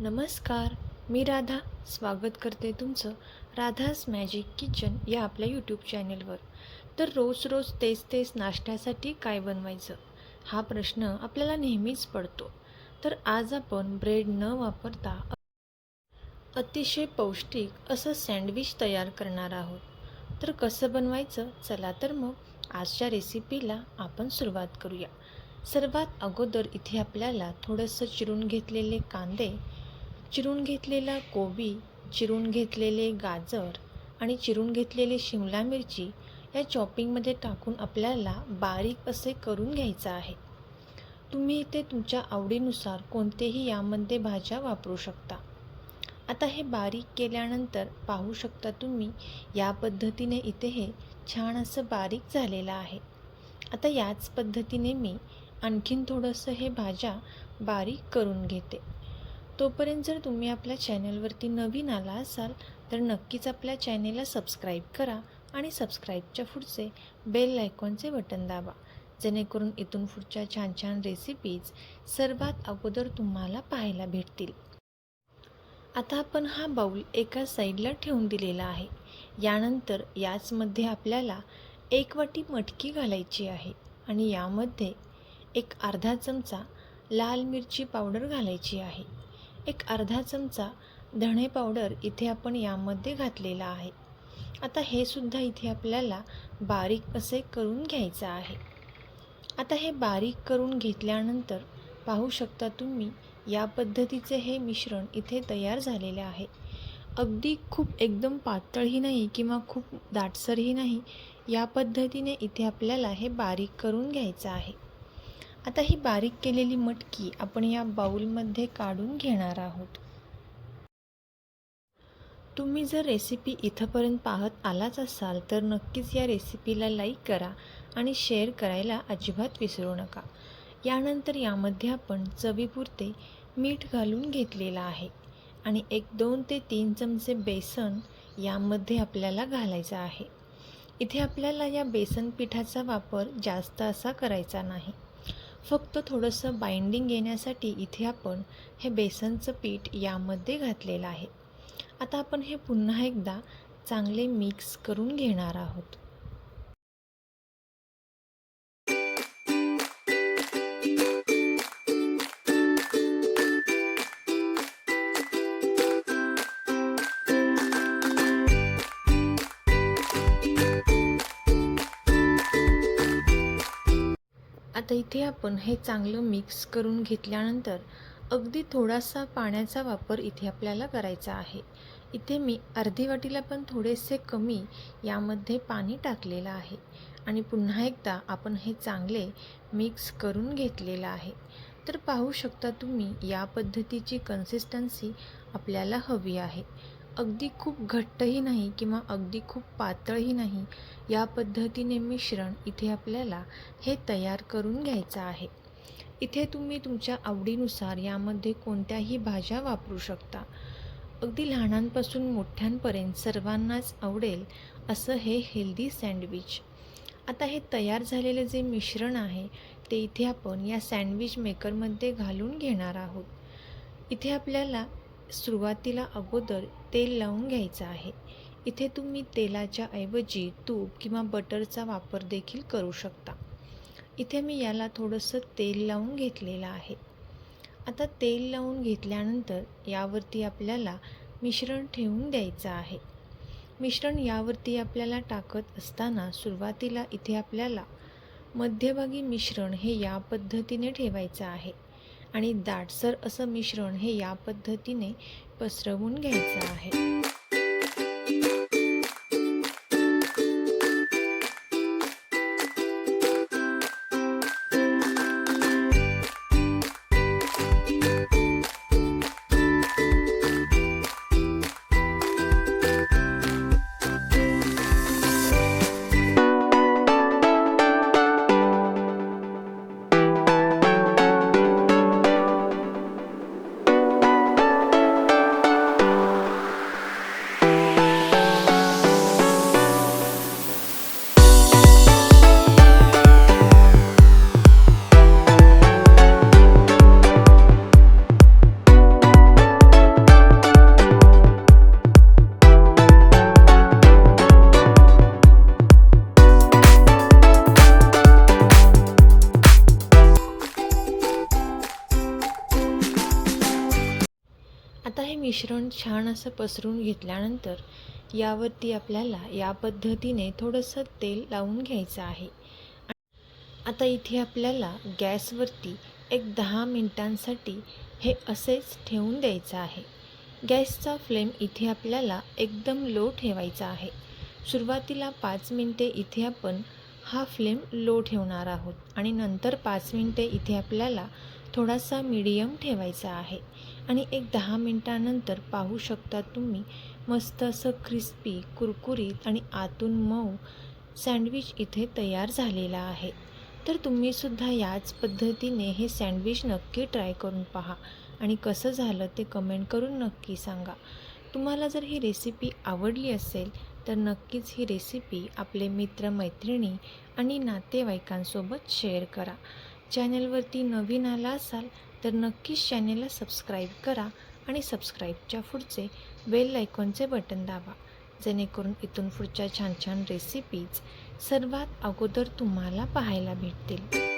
नमस्कार मी राधा. स्वागत करते तुमचं राधास मॅजिक किचन या आपल्या यूट्यूब चॅनेलवर. तर रोज रोज तेच तेच नाश्त्यासाठी काय बनवायचं? हा प्रश्न आपल्याला नेहमीच पडतो. तर आज आपण ब्रेड न वापरता अतिशय पौष्टिक असं सँडविच तयार करणार आहोत. तर कसं बनवायचं? चला तर मग आजच्या रेसिपीला आपण सुरुवात करूया. सर्वात अगोदर इथे आपल्याला थोडंसं चिरून घेतलेले कांदे चिरून घेतलेला कोबी चिरून घेतलेले गाजर आणि चिरून घेतलेली शिमला मिरची या चॉपिंगमध्ये टाकून आपल्याला बारीक असे करून घ्यायचं आहे. तुम्ही इथे तुमच्या आवडीनुसार कोणतेही यामध्ये भाज्या वापरू शकता. आता हे बारीक केल्यानंतर पाहू शकता तुम्ही या पद्धतीने इथे हे छान असं बारीक झालेलं आहे. आता याच पद्धतीने मी आणखीन थोडंसं हे भाज्या बारीक करून घेते. तोपर्यंत जर तुम्ही आपल्या चॅनलवरती नवीन आला असाल तर नक्कीच आपल्या चॅनेलला सबस्क्राईब करा आणि सबस्क्राईबच्या पुढचे बेल आयकॉनचे बटन दाबा. जेणेकरून इथून पुढच्या छान छान रेसिपीज सर्वात अगोदर तुम्हाला पाहायला भेटतील. आता आपण हा बाऊल एका साईडला ठेवून दिलेला आहे. यानंतर याचमध्ये आपल्याला एक वाटी मटकी घालायची आहे आणि यामध्ये एक अर्धा चमचा लाल मिरची पावडर घालायची आहे. एक अर्धा चमचा धणे पावडर इथे आपण यामध्ये घातलेला आहे. आता हे सुद्धा इथे आपल्याला बारीक असे करून घ्यायचं आहे. आता हे बारीक करून घेतल्यानंतर पाहू शकता तुम्ही या पद्धतीचे हे मिश्रण इथे तयार झालेले आहे. अगदी खूप एकदम पातळही नाही किंवा खूप दाटसरही नाही या पद्धतीने इथे आपल्याला हे बारीक करून घ्यायचं आहे. आता ही बारीक केलेली मटकी आपण या बाऊलमध्ये काढून घेणार आहोत. तुम्ही जर रेसिपी इथंपर्यंत पाहत आलाच असाल तर नक्कीच या रेसिपीला लाईक करा आणि शेअर करायला अजिबात विसरू नका. यानंतर यामध्ये आपण चवीपुरते मीठ घालून घेतलेलं आहे आणि एक दोन ते तीन चमचे बेसन यामध्ये आपल्याला घालायचं आहे. इथे आपल्याला या बेसन पिठाचा वापर जास्त असा करायचा नाही. फक्त थोडंसं बाइंडिंग येण्यासाठी इथे आपण हे बेसनचं पीठ यामध्ये घातलेलं आहे. आता आपण हे पुन्हा एकदा चांगले मिक्स करून घेणार आहोत. आता इथे आपण हे चांगलं मिक्स करून घेतल्यानंतर अगदी थोडासा पाण्याचा वापर इथे आपल्याला करायचा आहे. इथे मी अर्धी वाटीला पण थोडेसे कमी यामध्ये पाणी टाकलेलं आहे आणि पुन्हा एकदा आपण हे चांगले मिक्स करून घेतलेलं आहे. तर पाहू शकता तुम्ही या पद्धतीची कन्सिस्टन्सी आपल्याला हवी आहे. अगदी खूप घट्टही नाही किंवा अगदी खूप पातळही नाही या पद्धतीने मिश्रण इथे आपल्याला हे तयार करून घ्यायचं आहे. इथे तुम्ही तुमच्या आवडीनुसार यामध्ये कोणत्याही भाज्या वापरू शकता. अगदी लहानांपासून मोठ्यांपर्यंत सर्वांनाच आवडेल असं हे हेल्दी सँडविच. आता हे तयार झालेले जे मिश्रण आहे ते इथे आपण या सँडविच मेकरमध्ये घालून घेणार आहोत. इथे आपल्याला सुरुवातीला अगोदर तेल लावून घ्यायचं आहे. इथे तुम्ही तेलाच्या ऐवजी तूप किंवा बटरचा वापर देखील करू शकता. इथे मी याला थोडंसं तेल लावून घेतलेलं आहे. आता तेल लावून घेतल्यानंतर यावरती आपल्याला मिश्रण ठेवून द्यायचं आहे. मिश्रण यावरती आपल्याला टाकत असताना सुरुवातीला इथे आपल्याला मध्यभागी मिश्रण हे या पद्धतीने ठेवायचं आहे. आणि दाटसर असं मिश्रण हे या पद्धतीने पसरवून घ्यायचं आहे. मिश्रण छान असं पसरून घेतल्यानंतर यावरती आपल्याला या पद्धतीने थोडंसं तेल लावून घ्यायचं आहे. आता इथे आपल्याला गॅसवरती एक दहा मिनटांसाठी हे असेच ठेवून द्यायचं आहे. गॅसचा फ्लेम इथे आपल्याला एकदम लो ठेवायचा आहे. सुरुवातीला पाच मिनटे इथे आपण हा फ्लेम लो ठेवणार आहोत आणि नंतर पाच मिनटे इथे आपल्याला थोडासा मीडियम ठेवायचा आहे. आणि एक दहा मिनटानंतर पाहू शकता तुम्ही मस्त असं क्रिस्पी कुरकुरीत आणि आतून मऊ सँडविच इथे तयार झालेला आहे. तर तुम्हीसुद्धा याच पद्धतीने हे सँडविच नक्की ट्राय करून पहा. आणि कसं झालं ते कमेंट करून नक्की सांगा. तुम्हाला जर ही रेसिपी आवडली असेल तर नक्कीच ही रेसिपी आपले मित्रमैत्रिणी आणि नातेवाईकांसोबत शेअर करा. चॅनलवरती नवीन आला असाल तर नक्कीच चॅनेलला सबस्क्राईब करा आणि सबस्क्राईबच्या पुढचे बेल आयकॉनचे बटन दाबा. जेणेकरून इथून पुढच्या छान छान रेसिपीज सर्वात अगोदर तुम्हाला पाहायला भेटतील.